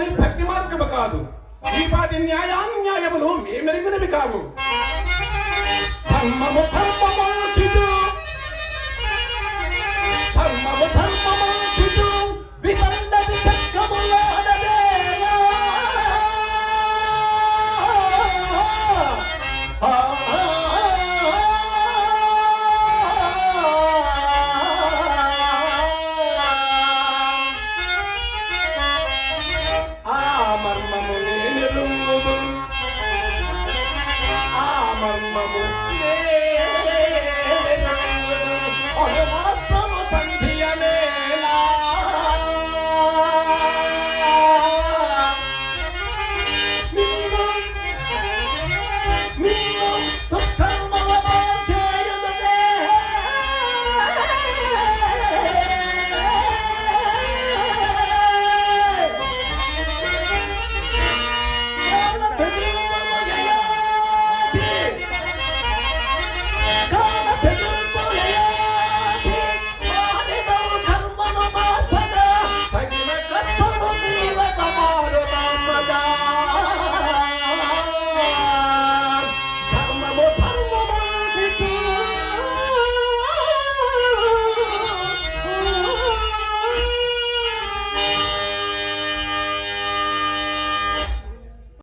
మార్గములోని భక్తి మార్గము కాదు. ఈ పాటి న్యాయాన్యాయములు మేమెరిగినవి కావు. ధర్మము ధర్మము mamma mia.